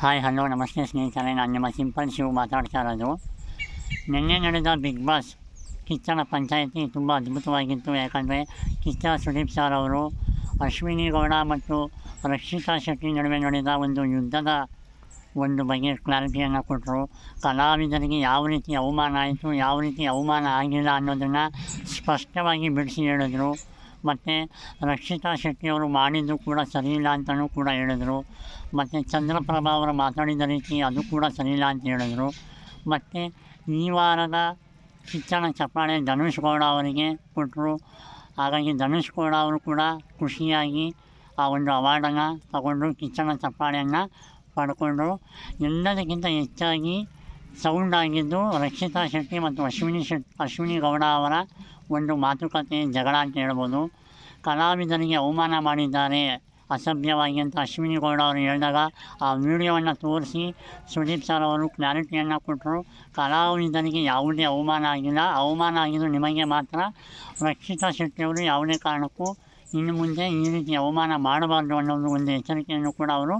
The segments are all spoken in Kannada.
ಹಾಯ್ ಹಲೋ ನಮಸ್ತೆ ಸ್ನೇಹಿತರೆ. ನಾನು ನಿಮ್ಮ ಸಿಂಪಲ್ ಶಿವ್ ಮಾತಾಡ್ತಾ ಇರೋದು. ನಿನ್ನೆ ನಡೆದ ಬಿಗ್ ಬಾಸ್ ಕಿಚ್ಚನ ಪಂಚಾಯಿತಿ ತುಂಬ ಅದ್ಭುತವಾಗಿತ್ತು. ಯಾಕಂದರೆ ಕಿಚ್ಚ ಸುದೀಪ್ ಸಾರ್ ಅವರು, ಅಶ್ವಿನಿ ಗೌಡ ಮತ್ತು ರಕ್ಷಿತಾ ಶೆಟ್ಟಿ ನಡುವೆ ನಡೆದ ಒಂದು ಯುದ್ಧದ ಒಂದು ಬಗೆಯ ಕ್ಲಾರಿಟಿಯನ್ನು ಕೊಟ್ಟರು. ಕಲಾವಿದರಿಗೆ ಯಾವ ರೀತಿ ಅವಮಾನ ಆಯಿತು, ಯಾವ ರೀತಿ ಅವಮಾನ ಆಗಿಲ್ಲ ಅನ್ನೋದನ್ನು ಸ್ಪಷ್ಟವಾಗಿ ಬಿಡಿಸಿ ಹೇಳಿದ್ರು. ಮತ್ತು ರಕ್ಷಿತಾ ಶೆಟ್ಟಿಯವರು ಮಾಡಿದ್ದು ಕೂಡ ಸರಿಯಿಲ್ಲ ಅಂತಲೂ ಕೂಡ ಹೇಳಿದರು. ಮತ್ತು ಚಂದ್ರಪ್ರಭಾ ಅವರು ಮಾತಾಡಿದ ರೀತಿ ಅದು ಕೂಡ ಸರಿಯಿಲ್ಲ ಅಂತ ಹೇಳಿದರು. ಮತ್ತು ಈ ವಾರದ ಶಿಕ್ಷಣ ಚಪ್ಪಾಳೆ ಧನುಷ್ ಗೌಡ ಅವರಿಗೆ ಕೊಟ್ಟರು. ಹಾಗಾಗಿ ಧನುಷ್ ಗೌಡ ಅವರು ಕೂಡ ಖುಷಿಯಾಗಿ ಆ ಒಂದು ಅವಾರ್ಡನ್ನು ತಗೊಂಡು ಕಿಚ್ಚನ ಚಪ್ಪಾಳೆಯನ್ನು ಪಡ್ಕೊಂಡ್ರು. ಎಲ್ಲದಕ್ಕಿಂತ ಹೆಚ್ಚಾಗಿ ಸೌಂಡ್ ಆಗಿದ್ದು ರಕ್ಷಿತಾ ಶೆಟ್ಟಿ ಮತ್ತು ಅಶ್ವಿನಿ ಶೆಟ್ ಅಶ್ವಿನಿ ಗೌಡ ಅವರ ಒಂದು ಮಾತುಕತೆ ಜಗಳ ಅಂತ ಹೇಳ್ಬೋದು ಕಲಾವಿದರಿಗೆ ಅವಮಾನ ಮಾಡಿದ್ದಾರೆ ಅಸಭ್ಯವಾಗಿ ಅಂತ ಅಶ್ವಿನಿ ಗೌಡ ಅವರು ಹೇಳಿದಾಗ ಆ ವಿಡಿಯೋವನ್ನು ತೋರಿಸಿ ಸುದೀಪ್ ಸರ್ ಅವರು ಕ್ಲಾರಿಟಿಯನ್ನು ಕೊಟ್ಟರು ಕಲಾವಿದರಿಗೆ ಯಾವುದೇ ಅವಮಾನ ಆಗಿಲ್ಲ ಅವಮಾನ ಆಗಿದ್ದು ನಿಮಗೆ ಮಾತ್ರ ರಕ್ಷಿತಾ ಶೆಟ್ಟಿಯವರು ಯಾವುದೇ ಕಾರಣಕ್ಕೂ ಇನ್ನು ಮುಂದೆ ಈ ರೀತಿ ಅವಮಾನ ಮಾಡಬಾರ್ದು ಅನ್ನೋದು ಒಂದು ಎಚ್ಚರಿಕೆಯನ್ನು ಕೂಡ ಅವರು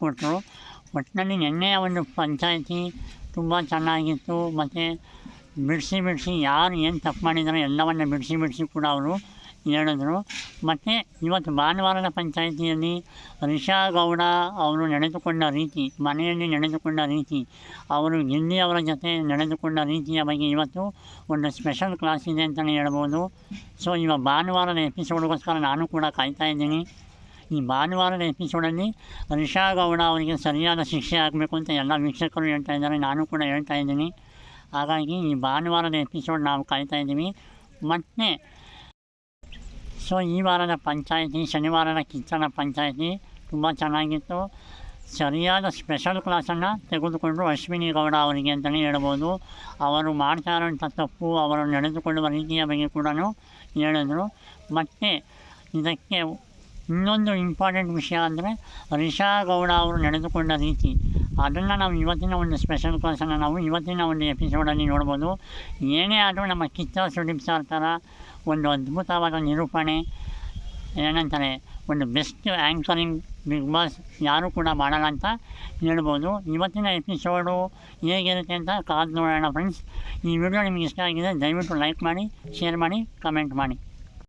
ಕೊಟ್ಟರು ಒಟ್ಟಿನಲ್ಲಿ ನಿನ್ನೆಯ ಒಂದು ಪಂಚಾಯಿತಿ ತುಂಬ ಚೆನ್ನಾಗಿತ್ತು. ಮತ್ತು ಬಿಡಿಸಿ ಬಿಡಿಸಿ ಯಾರು ಏನು ತಪ್ಪು ಮಾಡಿದಾರೋ ಎಲ್ಲವನ್ನು ಬಿಡಿಸಿ ಬಿಡಿಸಿ ಕೂಡ ಅವರು ಹೇಳಿದ್ರು. ಮತ್ತು ಇವತ್ತು ಭಾನುವಾರದ ಪಂಚಾಯಿತಿಯಲ್ಲಿ ರಿಷಾ ಗೌಡ ಅವರು ನಡೆದುಕೊಂಡ ರೀತಿ, ಮನೆಯಲ್ಲಿ ನಡೆದುಕೊಂಡ ರೀತಿ, ಅವರು ಗಿಲ್ಲಿ ಅವರ ಜೊತೆ ನಡೆದುಕೊಂಡ ರೀತಿಯ ಬಗ್ಗೆ ಇವತ್ತು ಒಂದು ಸ್ಪೆಷಲ್ ಕ್ಲಾಸ್ ಇದೆ ಅಂತಲೇ ಹೇಳ್ಬೋದು. ಸೊ ಇವಾಗ ಭಾನುವಾರದ ಎಪಿಸೋಡ್ಗೋಸ್ಕರ ನಾನು ಕೂಡ ಕಾಯ್ತಾ ಇದ್ದೀನಿ. ಈ ಭಾನುವಾರದ ಎಪಿಸೋಡಲ್ಲಿ ರಿಷಾ ಗೌಡ ಅವರಿಗೆ ಸರಿಯಾದ ಶಿಕ್ಷೆ ಆಗಬೇಕು ಅಂತ ಎಲ್ಲ ವೀಕ್ಷಕರು ಹೇಳ್ತಾ ಇದ್ದಾರೆ. ನಾನು ಕೂಡ ಹೇಳ್ತಾ ಇದ್ದೀನಿ. ಹಾಗಾಗಿ ಈ ಭಾನುವಾರದ ಎಪಿಸೋಡ್ ನಾವು ಕಾಯ್ತಾ ಇದ್ದೀವಿ. ಮತ್ತು ಸೊ, ಈ ವಾರದ ಪಂಚಾಯಿತಿ, ಶನಿವಾರದ ಕಿಚ್ಚನ ಪಂಚಾಯಿತಿ ತುಂಬ ಚೆನ್ನಾಗಿತ್ತು. ಸರಿಯಾದ ಸ್ಪೆಷಲ್ ಕ್ಲಾಸನ್ನು ತೆಗೆದುಕೊಂಡು ಅಶ್ವಿನಿ ಗೌಡ ಅವರಿಗೆ ಅಂತಲೇ ಹೇಳ್ಬೋದು. ಅವರು ಮಾಡ್ತಾ ಇರೋಂಥ ತಪ್ಪು, ಅವರು ನಡೆದುಕೊಳ್ಳುವ ರೀತಿಯ ಬಗ್ಗೆ ಕೂಡ ಹೇಳಿದರು. ಮತ್ತು ಇದಕ್ಕೆ ಇನ್ನೊಂದು ಇಂಪಾರ್ಟೆಂಟ್ ವಿಷಯ ಅಂದರೆ ರಿಷಾ ಗೌಡ ಅವರು ನಡೆದುಕೊಂಡ ರೀತಿ. ಅದನ್ನು ನಾವು ಇವತ್ತಿನ ಒಂದು ಸ್ಪೆಷಲ್ ಕ್ಲಾಸನ್ನು ನಾವು ಇವತ್ತಿನ ಒಂದು ಎಪಿಸೋಡಲ್ಲಿ ನೋಡ್ಬೋದು. ಏನೇ ಆದರೂ ನಮ್ಮ ಕಿಚ್ಚ ಸುದೀಪ್ ಸರ್ ಥರ ಒಂದು ಅದ್ಭುತವಾದ ನಿರೂಪಣೆ, ಏನಂತಾರೆ, ಒಂದು ಬೆಸ್ಟ್ ಆ್ಯಂಕರಿಂಗ್ ಬಿಗ್ ಬಾಸ್ ಯಾರೂ ಕೂಡ ಮಾಡಲ್ಲ ಅಂತ ಹೇಳ್ಬೋದು. ಇವತ್ತಿನ ಎಪಿಸೋಡು ಹೇಗಿರುತ್ತೆ ಅಂತ ಕಾದು ನೋಡೋಣ ಫ್ರೆಂಡ್ಸ್ ಈ ವಿಡಿಯೋ ನಿಮಗೆ ಇಷ್ಟ ಆಗಿದೆ, ದಯವಿಟ್ಟು ಲೈಕ್ ಮಾಡಿ ಶೇರ್ ಮಾಡಿ ಕಮೆಂಟ್ ಮಾಡಿ.